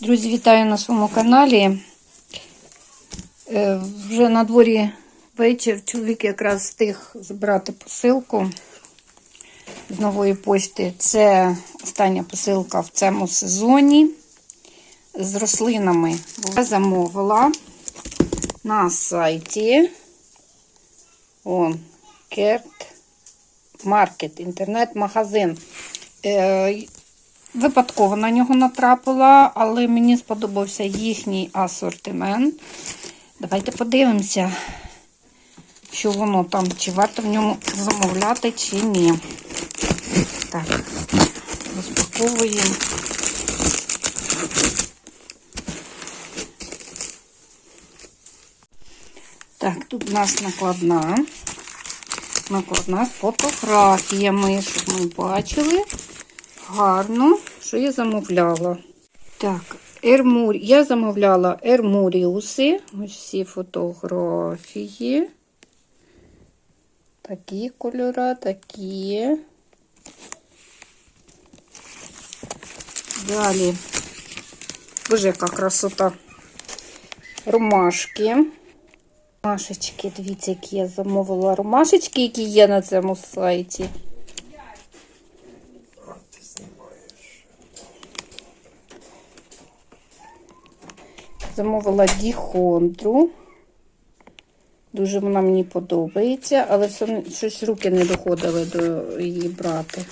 Друзі, вітаю на своєму каналі. Е, Вже на дворі вечір. Чоловік якраз встиг збирати посилку з нової почти. Це остання посилка в цьому сезоні з рослинами. Я замовила на сайті он, Керт Маркет, інтернет-магазин. Е, Випадково на нього натрапила, але мені сподобався їхній асортимент. Давайте подивимося, що воно там, чи варто в ньому замовляти, чи ні. Так, розпаковуємо. Так, тут у нас накладна. Накладна з фотографіями, щоб ми бачили гарно, що я замовляла. Так, ермур... я замовляла ермуріуси. Ось всі фотографії. Такі кольори, такі. Далі. Боже, яка красота. Ромашки. Ромашечки, дивіться, які я замовила ромашечки, які є на цьому сайті. Замовила діхондру. Дуже вона мені подобається, але все, щось руки не доходили до її брати.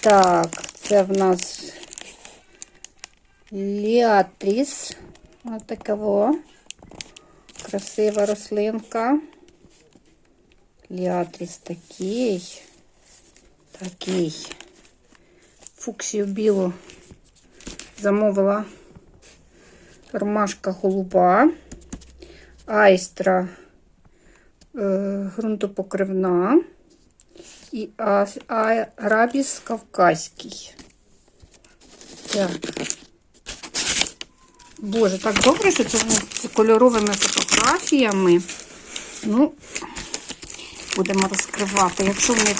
Так, це в нас ліатріс. Ось такого. Красива рослинка. Ліатріс такий. Такий. Фуксію білу замовила ромашка голуба, айстра е, ґрунтопокривна і а, арабіс кавказький. Так. Боже, так добре, що це з кольоровими фотографіями. Ну, будемо розкривати. Якщо вони,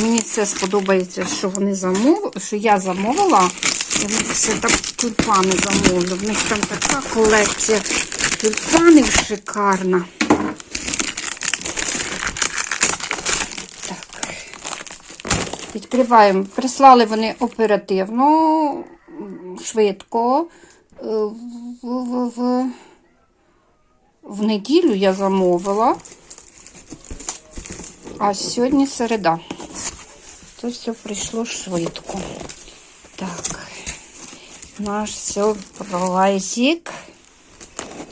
мені це сподобається, що вони замовили, що я замовила, я ще там тюльпани замовлю. В них там така колекція тюльпанів шикарна. Так. Відкриваємо. Прислали вони оперативно, швидко. Е, В, в, в, в неділю я замовила, а сьогодні середа. То все прийшло швидко. Наш сюрпризик.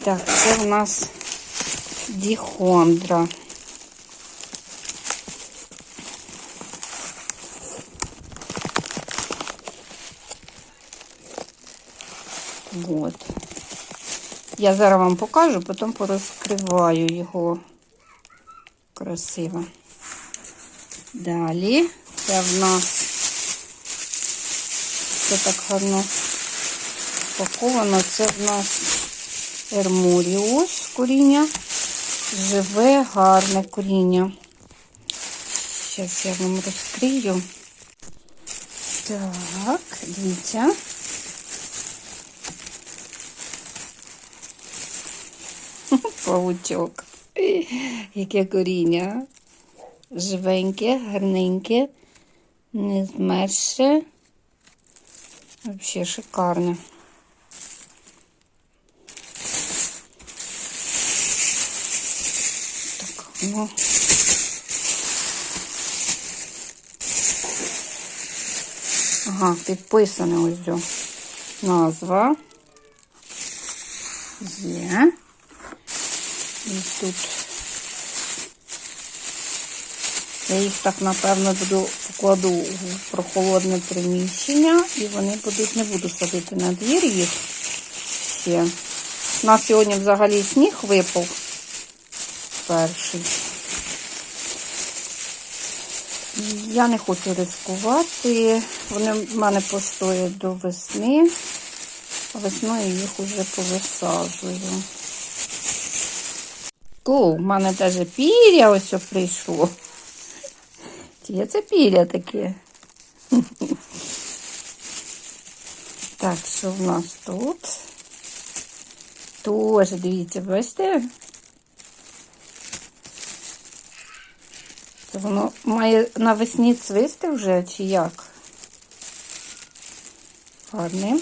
Так, це в нас діхондра. Вот. Я зараз вам покажу, потім порозкриваю його красиво. Далі це в нас це так гарно спаковано. Це в нас ермуріус коріння. Живе, гарне коріння. Зараз я вам розкрию. Так, дивіться. Павучок. Яке коріння. Живеньке, гарненьке, не змерше. Взагалі шикарне. Ну. Ага, підписане ось цю назва. Є. І тут я їх так, напевно, буду покладу в прохолодне приміщення, і вони будуть, не буду садити на двір їх ще. У нас сьогодні взагалі сніг випав перший. Я не хочу ризикувати. Вони в мене постоять до весни. Весною їх уже повисаджую. О, в мене теж пір'я ось прийшло. Є це пір'я таке? Так, що в нас тут? Тоже, дивіться, бачите? Воно має навесні цвисти вже, чи як? Гарне.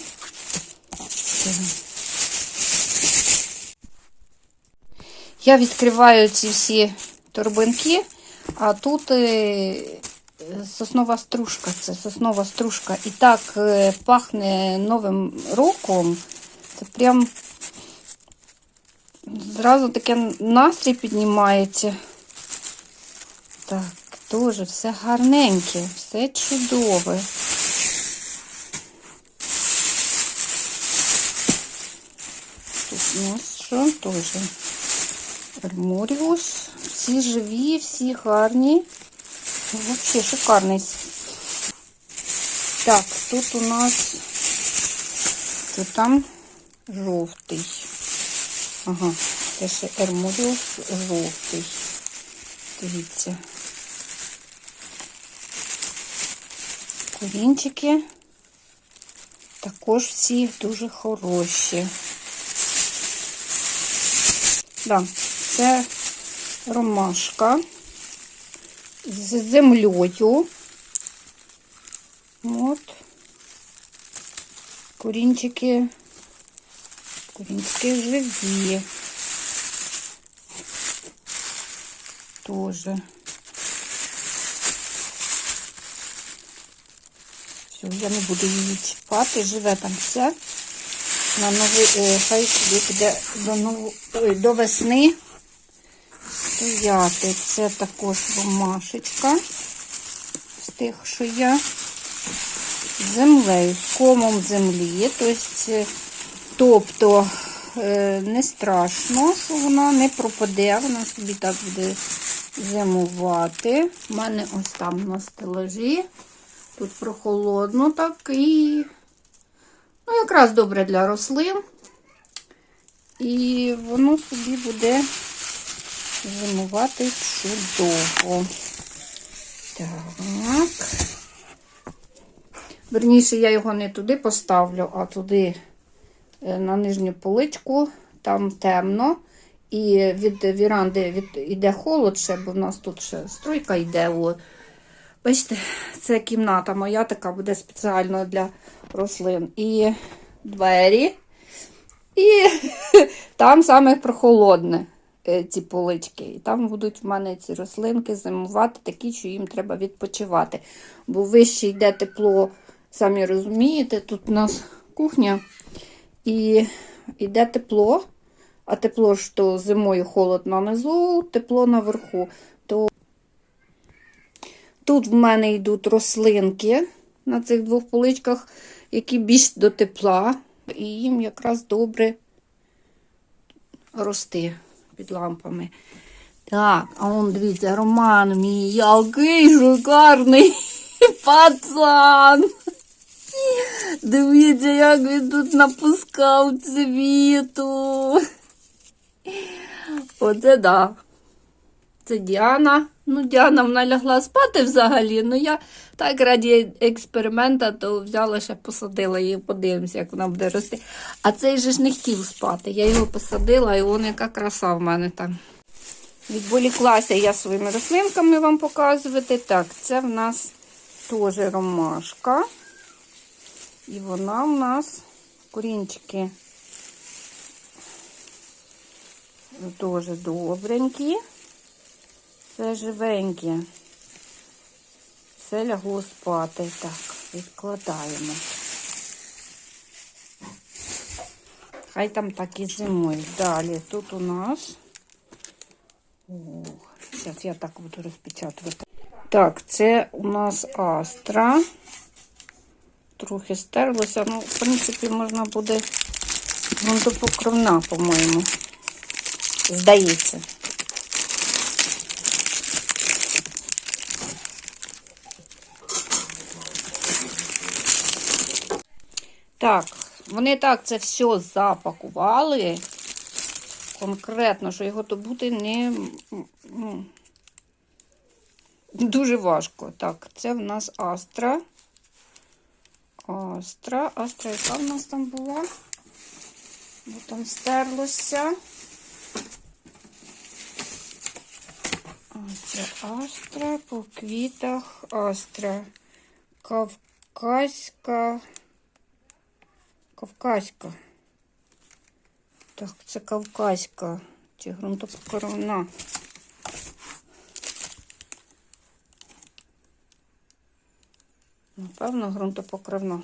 Я відкриваю ці всі торбинки, а тут е, соснова стружка. Це соснова стружка. І так е, пахне Новим роком. Це прям зразу таке настрій піднімається. Так, теж все гарненьке, все чудове. Тут у нас що теж Альморіус. Всі живі, всі гарні. Взагалі шикарний. Так, тут у нас що там жовтий. Ага, це ще Ерморіус жовтий. Дивіться. Корінчики також всі дуже хороші. Да, це ромашка з землею. От. Корінчики. Корінчики живі. Тоже. Все, я не буду її чіпати, живе там все. На новий, е, хай собі піде до, нову, ой, до весни стояти. Це також ромашечка з тих, що я землею, з комом землі. Тобто, тобто е, не страшно, що вона не пропаде, вона собі так буде зимувати. У мене ось там на стелажі. Тут прохолодно так і ну, якраз добре для рослин. І воно собі буде зимувати чудово. Так. Верніше, я його не туди поставлю, а туди е, на нижню поличку, там темно. І від віранди від, йде холод ще, бо в нас тут ще стройка йде. О. Бачите, це кімната моя така буде спеціально для рослин. І двері. І там саме прохолодне е, ці полички. І там будуть в мене ці рослинки зимувати, такі, що їм треба відпочивати. Бо вище йде тепло, самі розумієте, тут у нас кухня і йде тепло, а тепло то зимою холод нанизу, тепло наверху. Тут в мене йдуть рослинки на цих двох поличках, які більш до тепла, і їм якраз добре рости під лампами. Так, а он, дивіться, Роман мій, який шикарний пацан. Дивіться, як він тут напускав цвіту. Оце да. Це Діана. Ну, Діана вона лягла спати взагалі. Ну, я так раді експеримента, то взяла ще посадила її, подивимося, як вона буде рости. А цей же ж не хотів спати. Я його посадила, і он яка краса в мене там. Відволіклася я своїми рослинками вам показувати. Так, це в нас теж ромашка. І вона в нас корінчики дуже добренькі. Все живеньке. Все лягло спати. Так, відкладаємо. Хай там так і зимою. Далі тут у нас. О, зараз я так буду розпечатувати. Так, це у нас астра. Трохи стерлося. Ну, в принципі, можна буде грунтопокровна, по-моєму. Здається. Так, вони так це все запакували. Конкретно, що його добути не ну, дуже важко. Так, це в нас Астра. Астра. Астра, яка в нас там була? Бо там стерлося. Астра, Астра, по квітах Астра. Кавказька. Кавказька. Так, це Кавказька. Чи ґрунтопокровна. Напевно, ґрунтопокровна.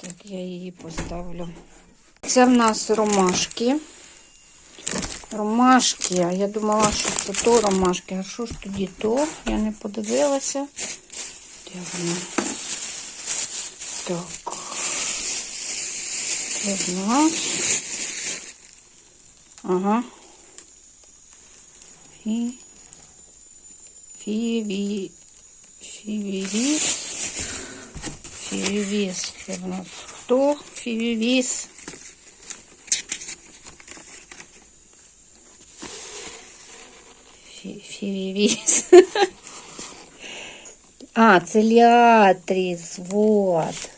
Так, я її поставлю. Це в нас ромашки. Ромашки. Я думала, що це то ромашки. А що ж тоді то? Я не подивилася. Так. Це в нас. Ага. Фі. Фіві. Фівівіс. Фівівіс. Це в нас хто? Фівівіс. Фі- Фівівіс. А, це ліатріс. Вот.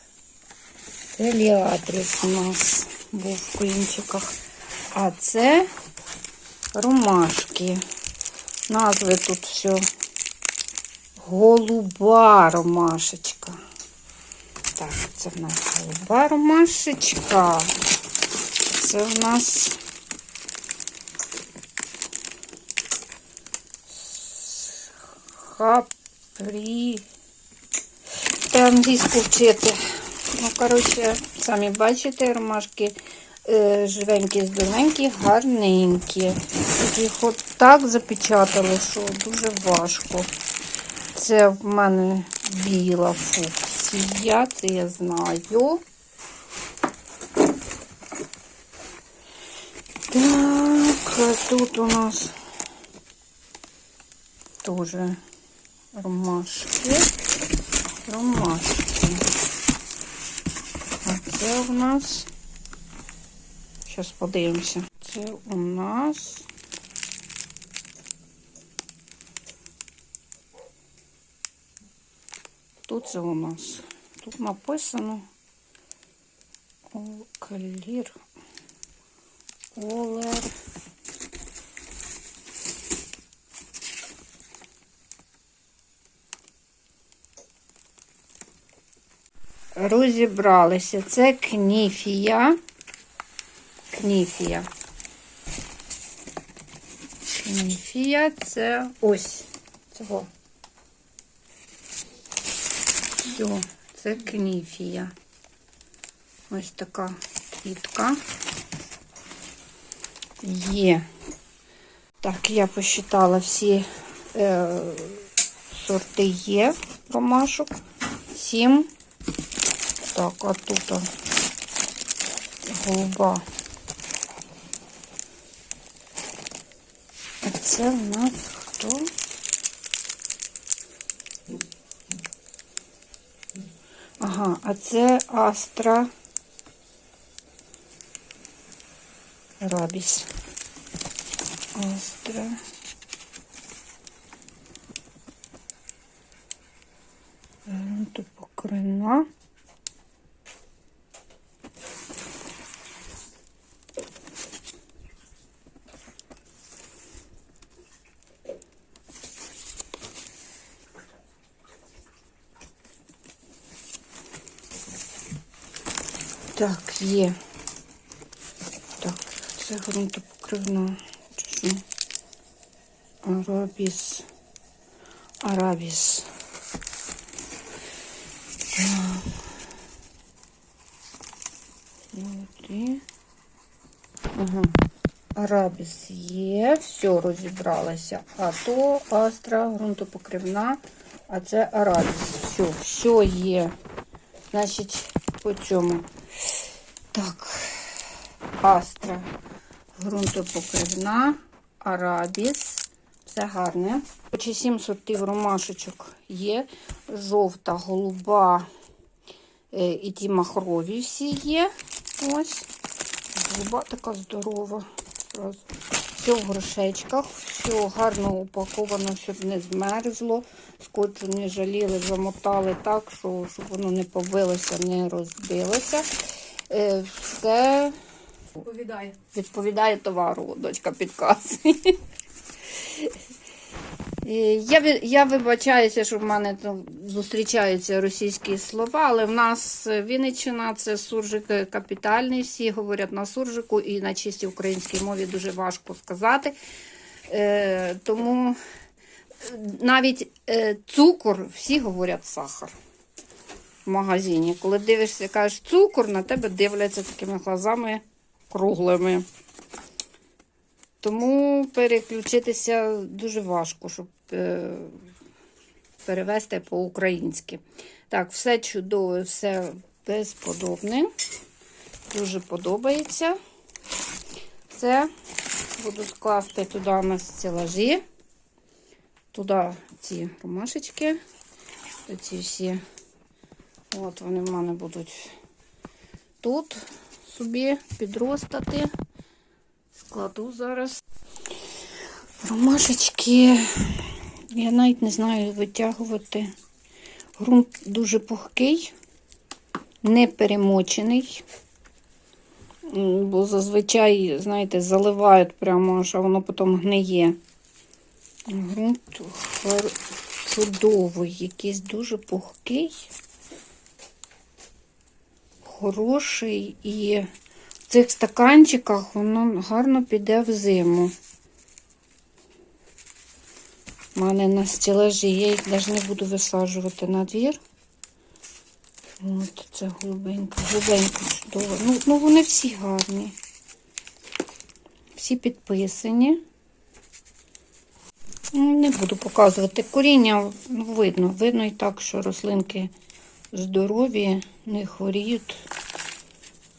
Це ліатріс у нас був в кінчиках. А це ромашки. Назви тут все. Голуба ромашечка. Так, це в нас голуба ромашечка. Це в нас хапрі. Та англійську вчити. Ну, коротше, самі бачите, ромашки е, живенькі, здоровенькі, гарненькі. Їх от так запечатали, що дуже важко. Це в мене біла фуксія, це я знаю. Так, тут у нас тоже ромашки. Ромашки. Це у нас. Зараз подивимося. Це у нас. Тут це у нас. Тут написано Олер. Олер. Розібралися. Це кніфія. Кніфія. Кніфія це ось цього. Все, це кніфія. Ось така квітка. Є. Так, я посчитала всі е, сорти є ромашок. Сім. Так, а тут голуба. А це в нас хто? Ага, а це Астра Рабіс. Астра. Тут покрина. Так, є. Так, це ґрунтопокривна. Чи? Арабіс. Арабіс. Ага. Арабіс є, все розібралося. А то астра, ґрунтопокривна, а це арабіс. Все, все є. Значить, по цьому. Так, астра, ґрунтопокривна, арабіс. Все гарне. Хоче сім сортів ромашечок є. Жовта, голуба е, і ті махрові всі є. Ось. Голуба така здорова. Все в горшечках, все гарно упаковано, щоб не змерзло. Скотчу не жаліли, замотали так, що, щоб воно не побилося, не розбилося. Е, Все Відповідає. відповідає товару, дочка підказує. Е, Я, я вибачаюся, що в мене там зустрічаються російські слова, але в нас Вінниччина це суржик капітальний, всі говорять на суржику і на чистій українській мові дуже важко сказати. Е, тому навіть е, цукор всі говорять сахар в магазині. Коли дивишся, кажеш цукор, на тебе дивляться такими глазами круглими. Тому переключитися дуже важко, щоб е, перевести по-українськи. Так, все чудове, все безподобне. Дуже подобається. Це буду скласти туди на стелажі. Туди ці ромашечки. Ці всі. От вони в мене будуть тут собі підростати. Складу зараз. Ромашечки. Я навіть не знаю витягувати. Грунт дуже пухкий, не перемочений. Бо зазвичай, знаєте, заливають прямо, аж а воно потім гниє. Грунт чудовий, якийсь дуже пухкий, хороший і в цих стаканчиках воно гарно піде в зиму. У мене на стелажі, я їх навіть не буду висаджувати на двір. От це голубенько, голубенько чудово. Ну, ну вони всі гарні. Всі підписані. Ну, Не буду показувати коріння, ну, видно. Видно і так, що рослинки здорові, не хворіють,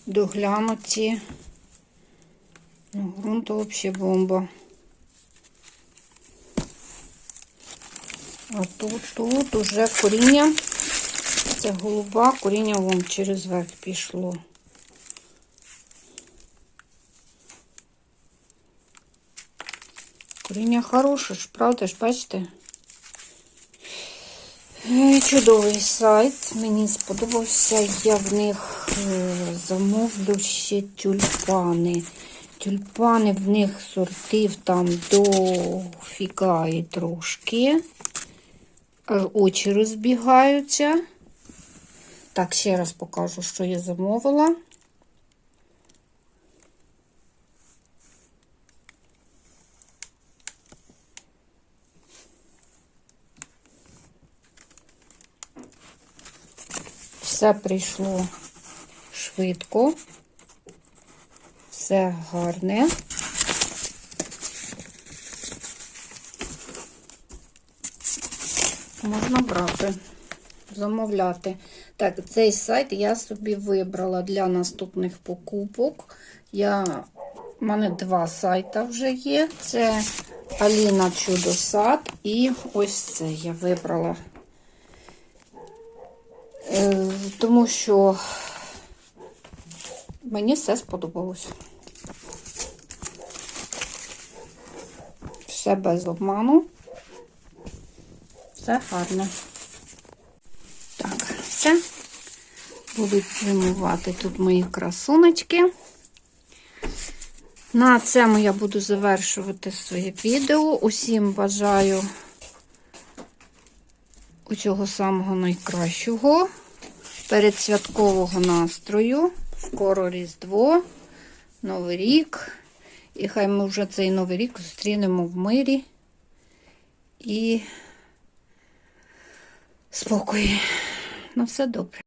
доглянуті. Ну, грунт взагалі бомба. А тут, тут уже коріння. Це голуба, коріння вон через верх пішло. Коріння хороше правда ж, бачите? Е, Чудовий сайт. Мені сподобався. Я в них е, замовлю ще тюльпани. Тюльпани в них сортив там до і трошки. Аж очі розбігаються. Так, ще раз покажу, що я замовила. Все прийшло швидко, все гарне. Можна брати, замовляти. Так, цей сайт я собі вибрала для наступних покупок. Я, У мене два сайта вже є. Це Аліна Чудосад і ось це я вибрала. Е, тому що мені все сподобалось. Все без обману. Все гарно. Так, все. Будуть зимувати тут мої красуночки. На цьому я буду завершувати своє відео. Усім бажаю усього самого найкращого, передсвяткового настрою. Скоро Різдво, Новий рік. І хай ми вже цей новий рік зустрінемо в мирі і спокої. На все добре.